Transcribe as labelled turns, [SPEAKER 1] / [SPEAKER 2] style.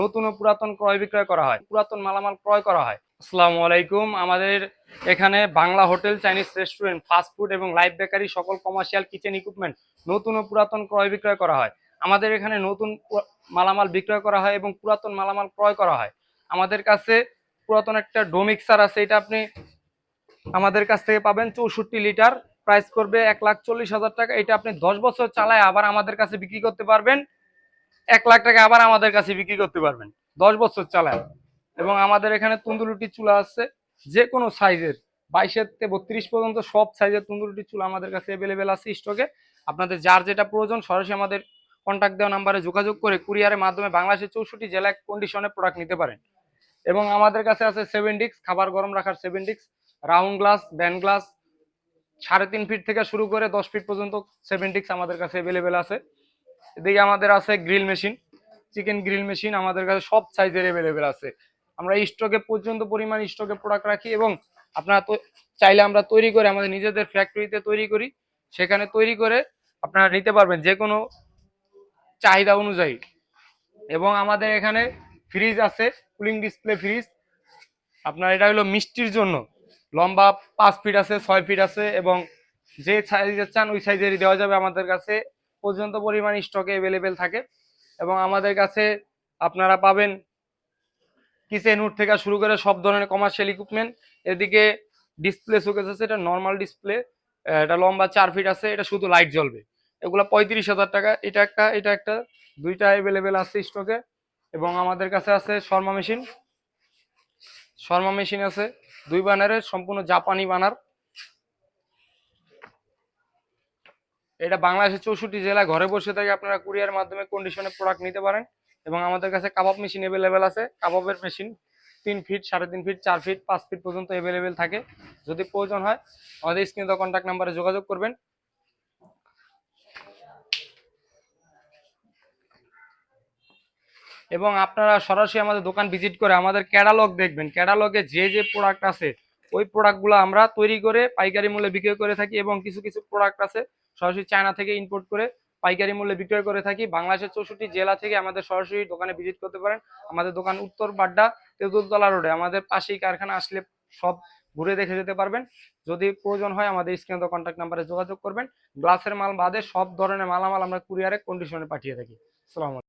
[SPEAKER 1] নতুন ও পুরাতন ক্রয় বিক্রয় করা হয়। পুরাতন মালামাল ক্রয় করা হয়। আসসালামু আলাইকুম। আমাদের এখানে Bangla hotel, Chinese restaurant, fast food এবং লাইভ বেকারি সকল কমার্শিয়াল কিচেন ইকুইপমেন্ট নতুন ও পুরাতন ক্রয় বিক্রয় করা হয়। আমাদের এখানে নতুন মালামাল বিক্রয় করা হয় এবং পুরাতন মালামাল ক্রয় করা হয়। আমাদের কাছে পুরাতন একটা ডো মিক্সার আছে, এটা আপনি আমাদের কাছ থেকে পাবেন। চৌষট্টি লিটার। প্রাইস করবে এক লাখ চল্লিশ হাজার টাকা। এটা আপনি দশ বছর চালায় আবার আমাদের কাছে বিক্রি করতে পারবেন। এক লাখ টাকা আবার আমাদের কাছে বিক্রি করতে পারবেন। দশ বছর চালায় এবং আমাদের এখানে তন্দুরুটি চুলা আছে যে কোনো সাইজের। বাইশের থেকে বত্রিশ পর্যন্ত সব সাইজের তন্দুরুটি চুলা আমাদের কাছে অ্যাভেলেবেল আছে স্টকে আপনাদের যার যেটা প্রয়োজন, সরাসরি আমাদের কন্ট্যাক্ট দেওয়া নাম্বারে যোগাযোগ করে কুরিয়ারের মাধ্যমে বাংলাদেশের চৌষট্টি জেলায় কন্ডিশনে প্রোডাক্ট নিতে পারেন। এবং আমাদের কাছে আছে সেভেন ডিক্স খাবার গরম রাখার সেভেন ডিক্স রাউন্ড গ্লাস ব্যান্ড গ্লাস সাড়ে তিন ফিট থেকে শুরু করে দশ ফিট পর্যন্ত সেভেন ডিক্স আমাদের কাছে অ্যাভেলেবেল আছে। এদিকে আমাদের আছে grill machine chicken grill machine আমাদের কাছে সব সাইজের অ্যাভেলেবেল আছে। আমরা স্টকে পর্যন্ত পরিমাণ স্টকে প্রোডাক্ট রাখি এবং আপনারা তো চাইলে আমরা তৈরি করে আমাদের নিজেদের ফ্যাক্টরিতে তৈরি করি। সেখানে তৈরি করে আপনারা নিতে পারবেন যে কোনো চাহিদা অনুযায়ী। এবং আমাদের এখানে ফ্রিজ আছে কুলিং ডিসপ্লে ফ্রিজ আপনার এটা হলো মিষ্টির জন্য। লম্বা পাঁচ ফিট আছে, ছয় ফিট আছে এবং যে সাইজের চান ওই সাইজেরই দেওয়া যাবে আমাদের কাছে। পর্যন্ত পরিমাণ স্টকে অ্যাভেলেবেল থাকে। এবং আমাদের কাছে আপনারা পাবেন কিচেন উড থেকে শুরু করে সব ধরনের কমার্শিয়াল ইকুইপমেন্ট এদিকে ডিসপ্লে শোকেস আছে, এটা নর্মাল ডিসপ্লে এটা লম্বা চার ফিট আছে, এটা শুধু লাইট জ্বলবে। এগুলো পঁয়ত্রিশ হাজার টাকা, এটা একটা এটা একটা, দুইটা অ্যাভেলেবেল আছে স্টকে এবং আমাদের কাছে আছে শর্মা মেশিন। শর্মা মেশিন আছে, দুই বানারের, সম্পূর্ণ জাপানি বানার। এটা বাংলাদেশের চৌষট্টি জেলা ঘরে বসে থেকে আপনারা কুরিয়ার মাধ্যমে কন্ডিশনে প্রোডাক্ট নিতে পারেন এবং আমাদের কাছে কাবাব মেশিন অ্যাভেলেবেল আছে। কাবাবের মেশিন তিন ফিট সাড়ে তিন ফিট চার ফিট পাঁচ ফিট পর্যন্ত অ্যাভেলেবেল থাকে। যদি প্রয়োজন হয়, আমাদের স্ক্রিনে কন্ট্যাক্ট নাম্বারে যোগাযোগ করবেন। এবং আপনারা সরাসরি আমাদের দোকান ভিজিট করে আমাদের ক্যাটালগ দেখবেন। ক্যাটালগে যে যে প্রোডাক্ট আছে, ওই প্রোডাক্টগুলো আমরা তৈরি করে পাইকারি মূল্যে বিক্রয় করে থাকি এবং কিছু কিছু প্রোডাক্ট আছে সরাসরি চায়না থেকে ইম্পোর্ট করে পাইকারি মূল্যে বিক্রয় করে থাকি। বাংলাদেশের চৌষট্টি জেলা থেকে আমাদের সরাসরি দোকানে ভিজিট করতে পারেন। আমাদের দোকান উত্তর বাড্ডা তেঁতুলতলা রোডে আমাদের পাশেই কারখানা, আসলে সব ঘুরে দেখে যেতে পারবেন। যদি প্রয়োজন হয় আমাদের স্ক্রিনে কন্ট্যাক্ট নাম্বারে যোগাযোগ করবেন। গ্লাসের মাল বাদে সব ধরনের মালামাল আমরা কুরিয়ারে কন্ডিশনে পাঠিয়ে থাকি। আলাইকুম।